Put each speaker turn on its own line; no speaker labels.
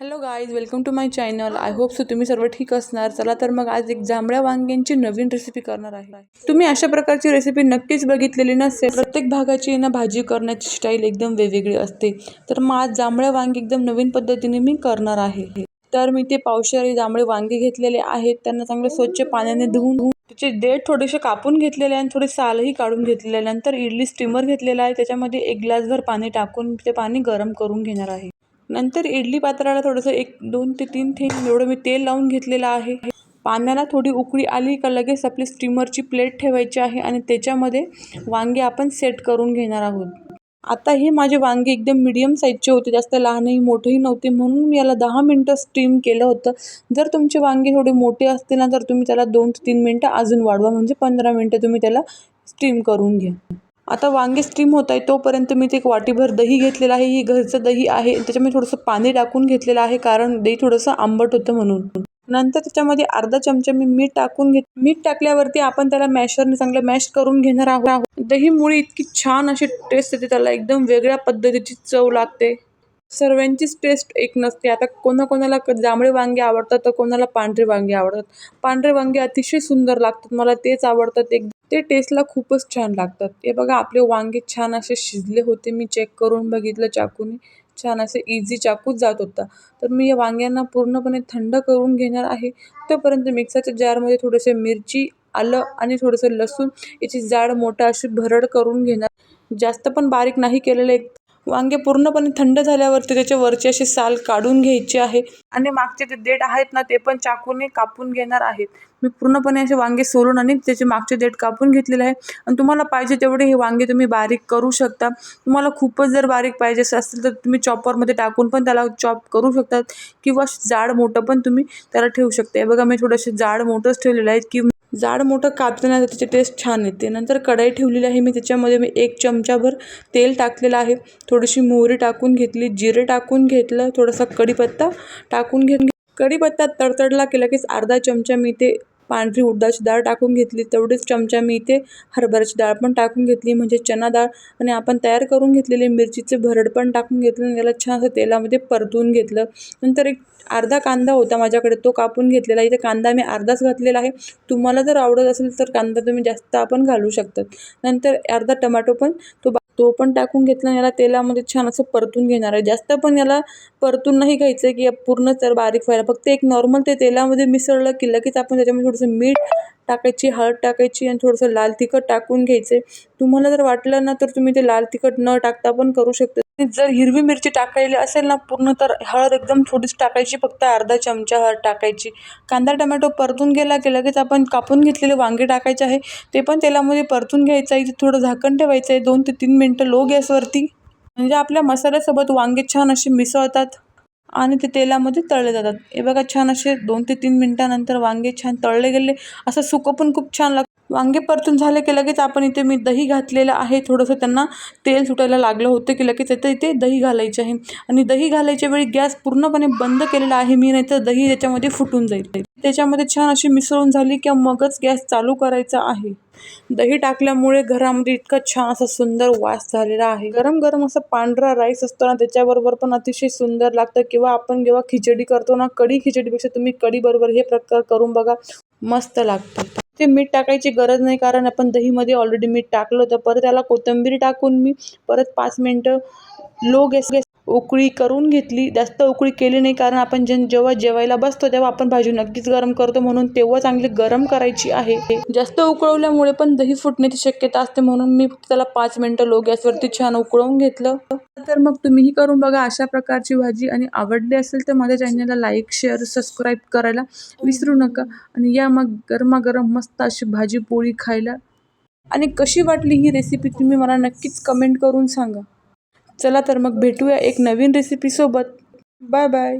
Hello guys welcome to my channel I hope so तुम्ही सर्व ठीक असणार. चला तर मग आज एक जांभळ्या वांग्यांची नवीन रेसिपी करणार आहे. तुम्ही अशा प्रकारची रेसिपी नक्कीच बघितलेली नसेल. प्रत्येक भागाची ना भाजी करण्याची स्टाईल एकदम वेगवेगळी असते. तर मग आज जांभळ्या वांगी एकदम नवीन पद्धतीने मी करणार आहे. तर मी ते पावशेरी जांभळे वांगे घेतलेले आहेत. त्यांना चांगले स्वच्छ पाण्याने धुवून धुवून त्याचे देठ थोडेसे कापून घेतलेले आहे आणि थोडे सालही काढून घेतलेले. आहे नंतर इडली स्टीमर घेतलेला आहे. त्याच्यामध्ये एक ग्लासभर पाणी टाकून ते पाणी गरम करून घेणार आहे. नंतर इडली पात्राला थोडंसं एक दोन ते तीन थेंब एवढं मी तेल लावून घेतलेलं आहे. पाण्याला थोडी उकळी आली का लगेच आपली स्टीमरची प्लेट ठेवायची आहे आणि त्याच्यामध्ये वांगे आपण सेट करून घेणार आहोत. आता हे माझे वांगे एकदम मिडियम साईजचे होते जास्त लहानही मोठेही नव्हते म्हणून मी याला दहा मिनटं स्टीम केलं होतं. जर तुमचे वांगे थोडे मोठे असतील ना तर तुम्ही त्याला दोन ते तीन मिनटं अजून वाढवा म्हणजे पंधरा मिनटं तुम्ही त्याला स्टीम करून घ्या. आता वांगे स्टीम होत आहे तोपर्यंत मी ते एक वाटीभर दही घेतलेलं आहे. ही घरचं दही आहे. त्याच्यामध्ये थोडंसं पाणी टाकून घेतलेलं आहे कारण दही थोडंसं आंबट होतं म्हणून. नंतर त्याच्यामध्ये अर्धा चमचा मी मीठ टाकून घेत मीठ टाकल्यावरती आपण त्याला मॅशरने चांगलं मॅश करून घेणार आहोत. दहीमुळे इतकी छान अशी टेस्ट येते त्याला एकदम वेगळ्या पद्धतीची चव लागते. सर्वांचीच टेस्ट एक नसते. आता कोणाकोणाला क जांभळे वांगे आवडतात तर कोणाला पांढरे वांगे आवडतात. पांढरे वांगे अतिशय सुंदर लागतात. मला तेच आवडतात. एक ते टेस्टला खूपच छान लागतात. हे बघा आपले वांगे छान असे शिजले होते. मी चेक करून बघितलं चाकूने. छान असे इझी चाकूच जात होता. तर मी या वांग्यांना पूर्णपणे थंड करून घेणार आहे. तोपर्यंत मिक्सरच्या जारमध्ये थोडेसे मिरची आलं आणि थोडंसं लसूण याची जाड मोठं अशी भरड करून घेणार. जास्त पण बारीक नाही केलेलं एक वांगे पूर्णपणे थंड झाल्यावरती त्याचे वरचे असे साल काढून घ्यायचे आहे. आणि मागचे ते देठ आहेत ना ते पण चाकूने कापून घेणार आहेत. मी पूर्णपणे असे वांगे सोलून आणि त्याचे मागचे देठ कापून घेतलेले आहे. आणि तुम्हाला पाहिजे तेवढे हे वांगे तुम्ही बारीक करू शकता. तुम्हाला खूपच जर बारीक पाहिजे असतील तर तुम्ही चॉपरमध्ये टाकून पण त्याला चॉप करू शकतात. किंवा जाड मोठं पण तुम्ही त्याला ठेवू शकता. बघा मी थोडंसे जाड मोठंच ठेवलेलं आहे की जाड मोठं कापताना त्याची टेस्ट छान येते. नंतर कढई ठेवलेली आहे मी त्याच्यामध्ये मी एक चमचाभर तेल टाकलेलं आहे. थोडीशी मोहरी टाकून घेतली जिरे टाकून घेतलं थोडासा कढीपत्ता टाकून घेऊन कढीपत्ता तडतडला केला की अर्धा चमचा मी ते पांढरी उडदाची डाळ टाकून घेतली. तेवढीच चमचा मी इथे हरभऱ्याची डाळ पण टाकून घेतली म्हणजे चना डाळ. आणि आपण तयार करून घेतलेले मिरचीचे भरड पण टाकून घेतलं आणि त्याला छान असं तेलामध्ये परतून घेतलं. नंतर एक अर्धा कांदा होता माझ्याकडे तो कापून घेतलेला. इथे कांदा मी अर्धाच घातलेला आहे. तुम्हाला जर आवडत असेल तर कांदा तुम्ही जास्त आपण घालू शकतात. नंतर अर्धा टमाटो पण तो तो पण टाकून घेतला याला तेलामध्ये छान असं परतून घेणार आहे. जास्त पण याला परतून नाही घ्यायचं आहे की पूर्ण तर बारीक व्हायला. फक्त एक नॉर्मल ते तेलामध्ये मिसळलं की लगेच आपण त्याच्यामध्ये थोडंसं मीठ टाकायची हळद टाकायची आणि थोडंसं लाल तिखट टाकून घ्यायचं आहे. तुम्हाला जर वाटलं ना तर तुम्ही ते लाल तिखट न टाकता पण करू शकता. जर हिरवी मिरची टाकायली असेल ना पूर्ण तर हळद एकदम थोडीच टाकायची फक्त अर्धा चमचा हळद टाकायची. कांदा टमॅटो परतून गेला की लगेच आपण कापून घेतलेले वांगे टाकायचे आहे. ते पण तेलामध्ये परतून घ्यायचं आहे. थोडं झाकण ठेवायचं आहे. दोन ते तीन मिनटं लो गॅसवरती. म्हणजे आपल्या मसाल्यासोबत वांगे छान असे मिसळतात आणि ते तेलामध्ये तळले जातात. हे बघा छान असे दोन ते तीन मिनटानंतर वांगे छान तळले गेले. असं सुकं पण खूप छान लागतं. वांगे परतून झाले की लगेच आपण इथे मी दही घातलेलं आहे. थोडंसं त्यांना तेल सुटायला लागलं होतं की लगेच इथे इथे दही घालायचे आहे. आणि दही घालायच्या वेळी गॅस पूर्णपणे बंद केलेला आहे. मी नाही तर दही त्याच्यामध्ये फुटून जाईल. त्याच्यामध्ये छान अशी मिसळून झाली की मगच गॅस चालू करायचा आहे. दही टाकल्यामुळे घरामध्ये इतका छान असा सुंदर वास झालेला आहे. गरम गरम असा पांढरा राईस असतो ना त्याच्याबरोबर पण अतिशय सुंदर लागतं. किंवा आपण जेव्हा खिचडी करतो ना कढी खिचडीपेक्षा तुम्ही कडीबरोबर हे प्रकार करून बघा मस्त लागतं. ते मीठ टाकायची गरज नाही कारण आपण दहीमध्ये ऑलरेडी मीठ टाकलं होतं. परत त्याला कोथिंबीर टाकून मी परत पाच मिनटं लो गॅस गॅस उकळी करून घेतली. जास्त उकळी केली नाही कारण आपण जे जेव्हा जेवायला बसतो तेव्हा आपण भाजी नक्कीच गरम करतो म्हणून तेव्हा चांगली गरम करायची आहे. जास्त उकळवल्यामुळे पण दही फुटण्याची शक्यता असते म्हणून मी त्याला पाच मिनटं लो गॅसवरती छान उकळवून घेतलं. तर मग तुम्हीही करून बघा अशा प्रकारची भाजी आणि आवडली असेल तर माझ्या चॅनलला लाईक शेअर सबस्क्राईब करायला विसरू नका. आणि या मग गरमागरम मस्त अशी भाजी पोळी खायला. आणि कशी वाटली ही रेसिपी तुम्ही मला नक्कीच कमेंट करून सांगा. चला तर मग भेटूया एक नवीन रेसिपीसोबत बाय बाय